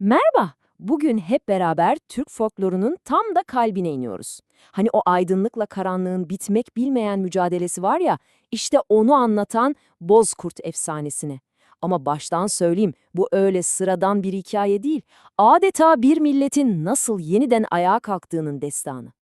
Merhaba. Bugün hep beraber Türk folklorunun tam da kalbine iniyoruz. Hani o aydınlıkla karanlığın bitmek bilmeyen mücadelesi var ya, işte onu anlatan Bozkurt efsanesini. Ama baştan söyleyeyim, bu öyle sıradan bir hikaye değil. Adeta bir milletin nasıl yeniden ayağa kalktığının destanı.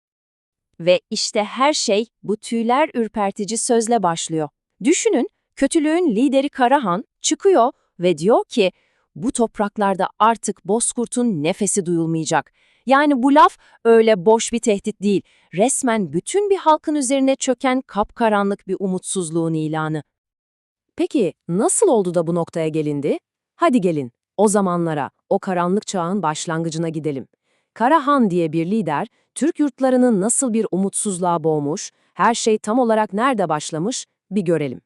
Ve işte her şey bu tüyler ürpertici sözle başlıyor. Düşünün, kötülüğün lideri Karahan çıkıyor ve diyor ki, bu topraklarda artık Bozkurt'un nefesi duyulmayacak. Yani bu laf öyle boş bir tehdit değil, resmen bütün bir halkın üzerine çöken kapkaranlık bir umutsuzluğun ilanı. Peki nasıl oldu da bu noktaya gelindi? Hadi gelin, o zamanlara, o karanlık çağın başlangıcına gidelim. Karahan diye bir lider, Türk yurtlarını nasıl bir umutsuzluğa boğmuş, her şey tam olarak nerede başlamış bir görelim.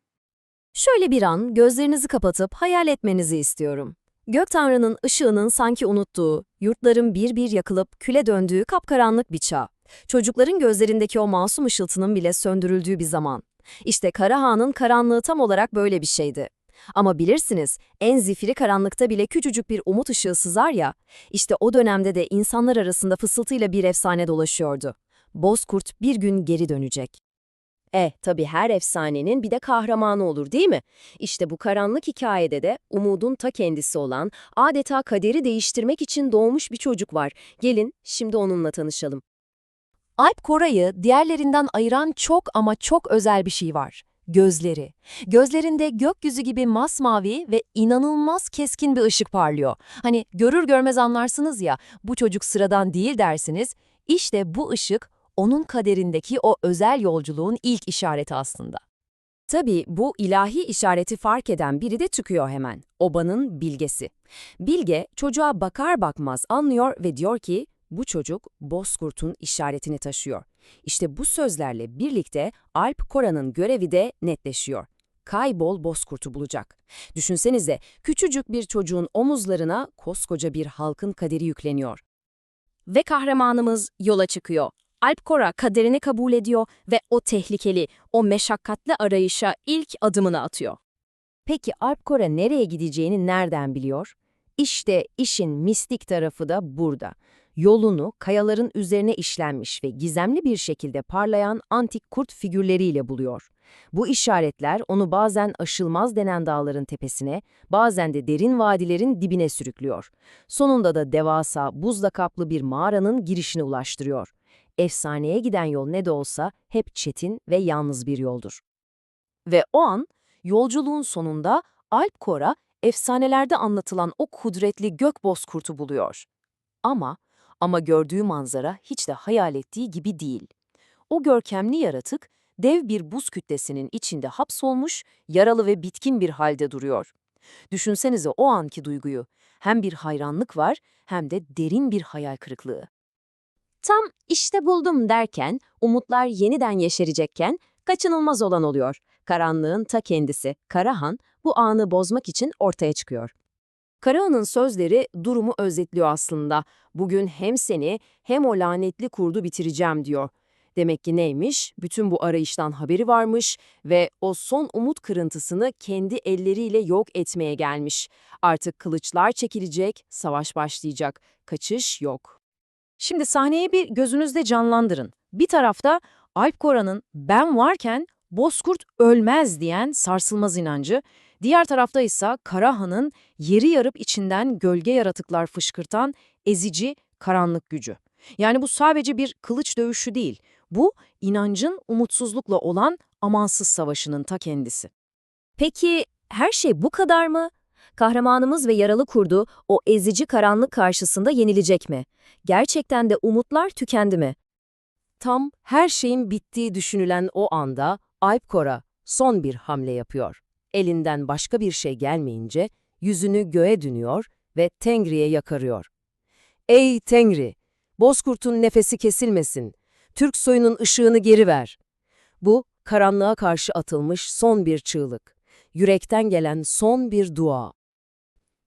Şöyle bir an gözlerinizi kapatıp hayal etmenizi istiyorum. Gök Tanrı'nın ışığının sanki unuttuğu, yurtların bir bir yakılıp küle döndüğü kapkaranlık bir çağ. Çocukların gözlerindeki o masum ışıltının bile söndürüldüğü bir zaman. İşte Karahan'ın karanlığı tam olarak böyle bir şeydi. Ama bilirsiniz, en zifiri karanlıkta bile küçücük bir umut ışığı sızar ya, işte o dönemde de insanlar arasında fısıltıyla bir efsane dolaşıyordu. Bozkurt bir gün geri dönecek. Eh, tabii her efsanenin bir de kahramanı olur değil mi? İşte bu karanlık hikayede de umudun ta kendisi olan, adeta kaderi değiştirmek için doğmuş bir çocuk var. Gelin, şimdi onunla tanışalım. Alp Koray'ı diğerlerinden ayıran çok ama çok özel bir şey var. Gözleri. Gözlerinde gökyüzü gibi masmavi ve inanılmaz keskin bir ışık parlıyor. Hani görür görmez anlarsınız ya, bu çocuk sıradan değil dersiniz. İşte bu ışık onun kaderindeki o özel yolculuğun ilk işareti aslında. Tabii bu ilahi işareti fark eden biri de çıkıyor hemen. Obanın bilgesi. Bilge çocuğa bakar bakmaz anlıyor ve diyor ki bu çocuk Bozkurt'un işaretini taşıyor. İşte bu sözlerle birlikte Alp Kora'nın görevi de netleşiyor. Kaybol Bozkurt'u bulacak. Düşünsenize küçücük bir çocuğun omuzlarına koskoca bir halkın kaderi yükleniyor. Ve kahramanımız yola çıkıyor. Alp Kora kaderini kabul ediyor ve o tehlikeli, o meşakkatli arayışa ilk adımını atıyor. Peki Alp Kora nereye gideceğini nereden biliyor? İşte işin mistik tarafı da burada. Yolunu kayaların üzerine işlenmiş ve gizemli bir şekilde parlayan antik kurt figürleriyle buluyor. Bu işaretler onu bazen aşılmaz denen dağların tepesine, bazen de derin vadilerin dibine sürüklüyor. Sonunda da devasa, buzla kaplı bir mağaranın girişine ulaştırıyor efsaneye giden yol ne de olsa hep çetin ve yalnız bir yoldur. Ve o an, yolculuğun sonunda Alp Kora, efsanelerde anlatılan o kudretli gök bozkurtu buluyor. Ama, ama gördüğü manzara hiç de hayal ettiği gibi değil. O görkemli yaratık, dev bir buz kütlesinin içinde hapsolmuş, yaralı ve bitkin bir halde duruyor. Düşünsenize o anki duyguyu. Hem bir hayranlık var, hem de derin bir hayal kırıklığı. Tam işte buldum derken, umutlar yeniden yeşerecekken kaçınılmaz olan oluyor. Karanlığın ta kendisi, Karahan, bu anı bozmak için ortaya çıkıyor. Karahan'ın sözleri durumu özetliyor aslında. Bugün hem seni hem o lanetli kurdu bitireceğim diyor. Demek ki neymiş? Bütün bu arayıştan haberi varmış ve o son umut kırıntısını kendi elleriyle yok etmeye gelmiş. Artık kılıçlar çekilecek, savaş başlayacak. Kaçış yok. Şimdi sahneyi bir gözünüzde canlandırın. Bir tarafta Alp Kora'nın ben varken Bozkurt ölmez diyen sarsılmaz inancı, diğer tarafta ise Karahan'ın yeri yarıp içinden gölge yaratıklar fışkırtan ezici karanlık gücü. Yani bu sadece bir kılıç dövüşü değil, bu inancın umutsuzlukla olan amansız savaşının ta kendisi. Peki her şey bu kadar mı? Kahramanımız ve yaralı kurdu o ezici karanlık karşısında yenilecek mi? Gerçekten de umutlar tükendi mi? Tam her şeyin bittiği düşünülen o anda Alp Kora son bir hamle yapıyor. Elinden başka bir şey gelmeyince yüzünü göğe dönüyor ve Tengri'ye yakarıyor. Ey Tengri! Bozkurt'un nefesi kesilmesin. Türk soyunun ışığını geri ver. Bu, karanlığa karşı atılmış son bir çığlık. Yürekten gelen son bir dua.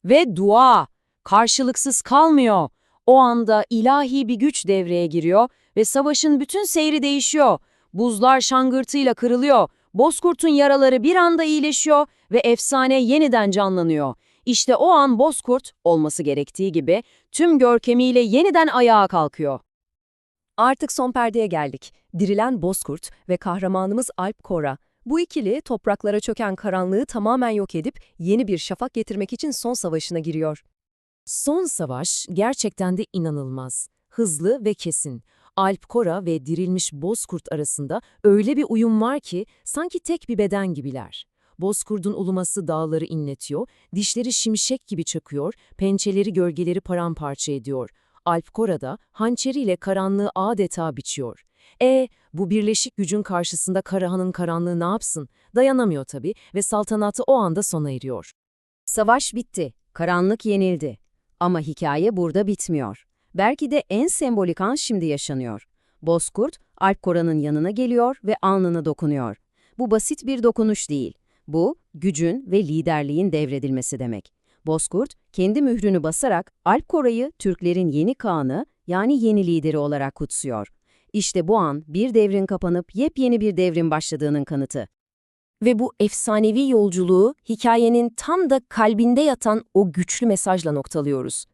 Ve dua karşılıksız kalmıyor. O anda ilahi bir güç devreye giriyor ve savaşın bütün seyri değişiyor. Buzlar şangırtıyla kırılıyor. Bozkurt'un yaraları bir anda iyileşiyor ve efsane yeniden canlanıyor. İşte o an Bozkurt, olması gerektiği gibi, tüm görkemiyle yeniden ayağa kalkıyor. Artık son perdeye geldik. Dirilen Bozkurt ve kahramanımız Alp Kora. Bu ikili topraklara çöken karanlığı tamamen yok edip yeni bir şafak getirmek için son savaşına giriyor. Son savaş gerçekten de inanılmaz. Hızlı ve kesin. Alp Kora ve dirilmiş Bozkurt arasında öyle bir uyum var ki sanki tek bir beden gibiler. Bozkurt'un uluması dağları inletiyor, dişleri şimşek gibi çakıyor, pençeleri gölgeleri paramparça ediyor. Alp Kora da hançeriyle karanlığı adeta biçiyor. E, bu birleşik gücün karşısında Karahan'ın karanlığı ne yapsın? Dayanamıyor tabii ve saltanatı o anda sona eriyor. Savaş bitti, karanlık yenildi. Ama hikaye burada bitmiyor. Belki de en sembolik an şimdi yaşanıyor. Bozkurt, Alp Kora'nın yanına geliyor ve alnına dokunuyor. Bu basit bir dokunuş değil. Bu, gücün ve liderliğin devredilmesi demek. Bozkurt, kendi mührünü basarak Alp Kora'yı Türklerin yeni Kağan'ı, yani yeni lideri olarak kutsuyor. İşte bu an bir devrin kapanıp yepyeni bir devrin başladığının kanıtı. Ve bu efsanevi yolculuğu hikayenin tam da kalbinde yatan o güçlü mesajla noktalıyoruz.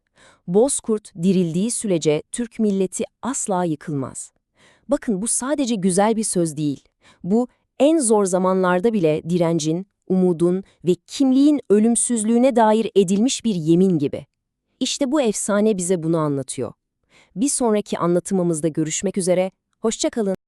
Bozkurt dirildiği sürece Türk milleti asla yıkılmaz. Bakın bu sadece güzel bir söz değil. Bu en zor zamanlarda bile direncin, umudun ve kimliğin ölümsüzlüğüne dair edilmiş bir yemin gibi. İşte bu efsane bize bunu anlatıyor. Bir sonraki anlatımımızda görüşmek üzere, hoşça kalın.